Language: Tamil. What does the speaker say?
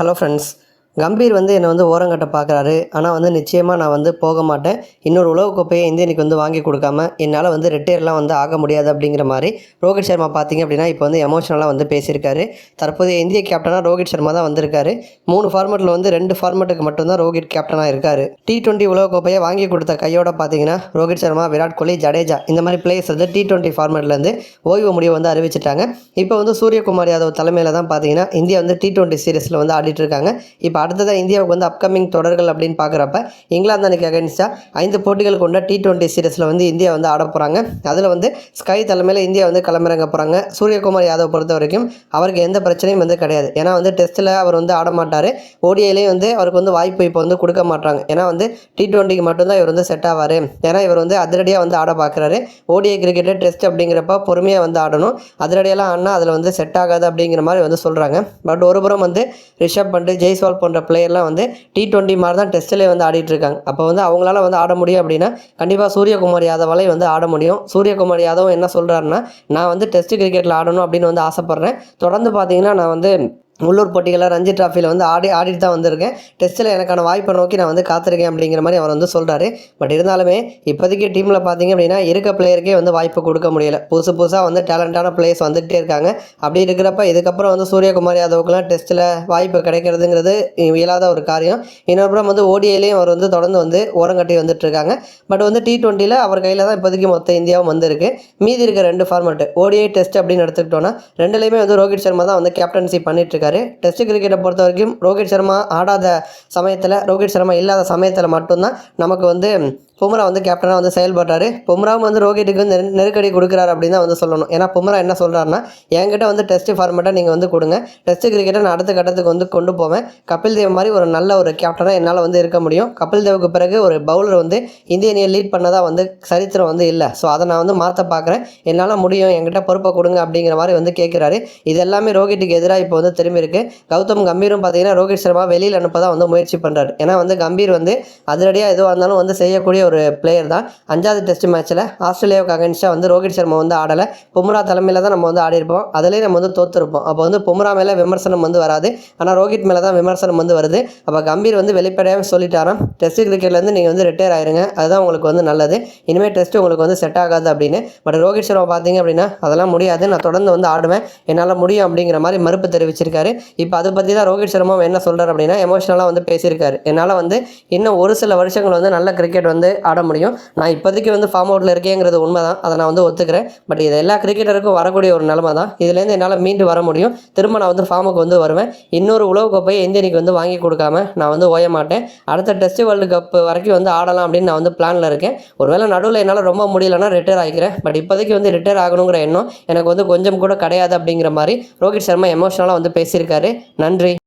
ஹலோ ஃப்ரெண்ட்ஸ் கம்பீர் வந்து என்னை வந்து ஓரங்கட்ட பார்க்குறாரு. ஆனால் வந்து நிச்சயமாக நான் வந்து போக மாட்டேன். இன்னொரு உலகக்கோப்பையை இந்திய அணிக்கு வந்து வாங்கி கொடுக்காம என்னால் வந்து ரிட்டையர்லாம் வந்து ஆக முடியாது அப்படிங்கிற மாதிரி ரோஹித் சர்மா பார்த்தீங்க அப்படின்னா இப்போ வந்து எமோஷனலாக வந்து பேசியிருக்காரு. தற்போதைய இந்திய கேப்டனாக ரோஹித் சர்மா தான் வந்திருக்காரு. மூணு ஃபார்மெட்டில் வந்து ரெண்டு ஃபார்மெட்டுக்கு மட்டும்தான் ரோஹித் கேப்டனாக இருக்கார். டி டுவெண்ட்டி உலகக்கோப்பையை வாங்கி கொடுத்த கையோட பார்த்தீங்கன்னா ரோஹித் சர்மா விராட் கோலி ஜடேஜா இந்த மாதிரி பிளேயர்ஸ் வந்து டி டுவெண்ட்டி ஃபார்மெட்லேருந்து ஓய்வு முடிவு வந்து அறிவிச்சிட்டாங்க. இப்போ வந்து சூரியகுமார் யாதவ் தலைமையில் தான் பார்த்தீங்கன்னா இந்தியா வந்து டி டுவெண்ட்டி சீரீஸில் வந்து ஆடிட்டு இருக்காங்க. இப்போ அடுத்ததாக இந்தியாவுக்கு வந்து அப்கமிங் தொடர்கள் அப்படின்னு பார்க்குறப்ப இங்கிலாந்து அன்றைக்கி அகைன்ஸ்டாக ஐந்து போட்டிகள் கொண்ட டி டுவெண்ட்டி சீரீஸில் வந்து இந்தியா வந்து ஆட போகிறாங்க அதில் வந்து ஸ்கை தலைமையில் இந்தியா வந்து களமிறங்க போகிறாங்க சூரியகுமார் யாதவ் பொறுத்த வரைக்கும் அவருக்கு எந்த பிரச்சனையும் வந்து கிடையாது. ஏன்னா வந்து டெஸ்ட்டில் அவர் வந்து ஆட மாட்டார். ஓடிஐலையும் வந்து அவருக்கு வந்து வாய்ப்பு இப்போ வந்து கொடுக்க மாட்டாங்க. ஏன்னா வந்து டி டுவெண்ட்டிக்கு மட்டும்தான் இவர் வந்து செட் ஆவார். ஏன்னா இவர் வந்து அதிரடியாக வந்து ஆட பார்க்குறாரு ஓடிஐ கிரிக்கெட்டு டெஸ்ட் அப்படிங்கிறப்ப பொறுமையாக வந்து ஆடணும். அதிரடியெல்லாம் ஆடினா அதில் வந்து செட் ஆகாது அப்படிங்கிற மாதிரி வந்து சொல்கிறாங்க பட் ஒருபுறம் வந்து ரிஷப் பண்ட் ஜெய்ஸ்வால் போன்ற பிளேயர்லாம் வந்து டி டுவெண்ட்டி மாதிரி தான் டெஸ்ட்டிலே வந்து ஆடிட்டு இருக்காங்க. அப்போ வந்து அவங்களால வந்து ஆட முடியும் அப்படின்னா கண்டிப்பாக சூரியகுமார் யாதவாலே வந்து ஆட முடியும். சூரியகுமார் யாதவ் என்ன சொல்கிறாருன்னா நான் வந்து டெஸ்ட் கிரிக்கெட்டில் ஆடணும் அப்படின்னு வந்து ஆசைப்பட்றேன். தொடர்ந்து பார்த்தீங்கன்னா நான் வந்து உள்ளூர் போட்டிகளில் ரஞ்சி டிராஃபியில் வந்து ஆடி ஆடிட்டு தான் வந்திருக்கேன். டெஸ்ட்டில் எனக்கான வாய்ப்பை நோக்கி நான் வந்து காத்திருக்கேன் அப்படிங்கிற மாதிரி அவர் வந்து சொல்கிறாரு பட் இருந்தாலுமே இப்போதைக்கு டீமில் பார்த்தீங்க அப்படின்னா இருக்க பிளேயருக்கே வந்து வாய்ப்பு கொடுக்க முடியல. புதுசு புதுசாக வந்து டேலண்டான பிளேயர்ஸ் வந்துகிட்டே இருக்காங்க. அப்படி இருக்கிறப்ப இதுக்கப்புறம் வந்து சூரியகுமார் யாதவுக்குலாம் டெஸ்ட்டில் வாய்ப்பு கிடைக்கிறதுங்கிறது இயலாத ஒரு காரியம். இன்னொருப்புறம் வந்து ஓடிஐலையும் அவர் வந்து தொடர்ந்து வந்து ஓரங்கட்டி கட்டி வந்துட்டுருக்காங்க பட் வந்து டி ட்வெண்ட்டியில் அவர் கையில் தான் இப்போதைக்கு மொத்த இந்தியாவும் வந்திருக்கு. மீதி இருக்க ரெண்டு ஃபார்மேட்டு ஓடிஐ டெஸ்ட் அப்படின்னு எடுத்துக்கிட்டோன்னா ரெண்டுலேயுமே வந்து ரோஹித் சர்மா தான் வந்து கேப்டன்சி பண்ணிட்டு இருக்காரு டெஸ்ட் கிரிக்கெட்டை பொறுத்த வரைக்கும் ரோஹித் சர்மா ஆடாத சமயத்தில் ரோஹித் சர்மா இல்லாத சமயத்தில் மட்டும்தான் நமக்கு வந்து பும்ரா வந்து கேப்டனாக வந்து செயல்படுறாரு. பும்ராவும் வந்து ரோஹித்துக்கு வந்து நெருக்கடி கொடுக்குறாரு அப்படின்னு தான் வந்து சொல்லணும். ஏன்னா பும்ரா என்ன சொல்கிறாருன்னா என்கிட்ட வந்து டெஸ்ட் ஃபார்மேட்டாக நீங்கள் வந்து கொடுங்க. டெஸ்ட் கிரிக்கெட்டை நான் அடுத்த கட்டத்துக்கு வந்து கொண்டு போவேன். கபில் தேவ் மாதிரி ஒரு நல்ல ஒரு கேப்டனாக என்னால் வந்து இருக்க முடியும். கபில் தேவுக்கு பிறகு ஒரு பவுலர் வந்து இந்திய அணியை லீட் பண்ணதாக வந்து சரித்திரம் வந்து இல்லை. ஸோ அதை நான் வந்து மாற்ற பார்க்குறேன் என்னால் முடியும். என்கிட்ட பொறுப்பை கொடுங்க அப்படிங்கிற மாதிரி வந்து கேட்குறாரு இது எல்லாமே ரோகிட்டுக்கு எதிராக இப்போ வந்து திரும்பி இருக்கு. கௌதம் கம்பீரும் பார்த்தீங்கன்னா ரோஹித் சர்மா வெளியில் அனுப்ப தான் வந்து முயற்சி பண்ணுறாரு ஏன்னா வந்து கம்பீர் வந்து அதிரடியாக எதுவாக இருந்தாலும் வந்து செய்யக்கூடிய ஒரு பிளேயர் தான். அஞ்சாவது டெஸ்ட் மேட்ச்சில் ஆஸ்திரேலியாவுக்கு அகேன்ஸ்டாக வந்து ரோஹித் சர்மா வந்து ஆடலை. பும்ரா தலைமையில் தான் நம்ம வந்து ஆடிருப்போம் அதிலே நம்ம வந்து தோற்றுருப்போம் அப்போ வந்து பும்ரா மேலே விமர்சனம் வந்து வராது. ஆனால் ரோஹித் மேலே தான் விமர்சனம் வந்து வருது. அப்போ கம்பீர் வந்து வெளிப்படையாக சொல்லிட்டாராம். டெஸ்ட் கிரிக்கெட்லேருந்து நீங்கள் வந்து ரிட்டையர் ஆயிருங்க. அதுதான் உங்களுக்கு வந்து நல்லது. இனிமேல் டெஸ்ட் உங்களுக்கு வந்து செட் ஆகாது அப்படின்னு. பட் ரோஹித் சர்மா பார்த்தீங்க அப்படின்னா அதெல்லாம் முடியாது. நான் தொடர்ந்து வந்து ஆடுவேன். என்னால் முடியும் அப்படிங்கிற மாதிரி மறுப்பு தெரிவிச்சிருக்காரு. இப்போ அதை பற்றி தான் ரோஹித் சர்மா என்ன சொல்கிறார் அப்படின்னா எமோஷனலாக வந்து பேசியிருக்காரு. என்னால் வந்து இன்னும் ஒரு சில வருஷங்கள் வந்து நல்ல கிரிக்கெட் வந்து ஆட முடியும். நான் இப்போதைக்கு வந்து ஃபார்ம் அவுட்டில் இருக்கேங்கிறது உண்மை தான் அதை நான் வந்து ஒத்துக்கிறேன். பட் இது எல்லா கிரிக்கெட்டருக்கும் வரக்கூடிய ஒரு நிலமை தான் இதுலேருந்து என்னால் மீண்டு வர முடியும். திரும்ப நான் வந்து ஃபார்முக்கு வந்து வருவேன். இன்னொரு உலகக்கோப்பையை இந்திய அணிக்கு வந்து வாங்கி கொடுக்காம நான் வந்து ஓய மாட்டேன். அடுத்த டெஸ்ட் வேர்ல்டு கப் வரைக்கும் வந்து ஆடலாம் அப்படின்னு நான் வந்து பிளானில் இருக்கேன். ஒருவேளை நடுவில் என்னால் ரொம்ப முடியலன்னா ரிட்டையர் ஆகிக்கிறேன் பட் இப்போதைக்கு வந்து ரிட்டையர் ஆகணுங்கிற எண்ணம் எனக்கு வந்து கொஞ்சம் கூட கிடையாது அப்படிங்கிற மாதிரி ரோஹித் சர்மா எமோஷனலாக வந்து பேசியிருக்காரு. நன்றி.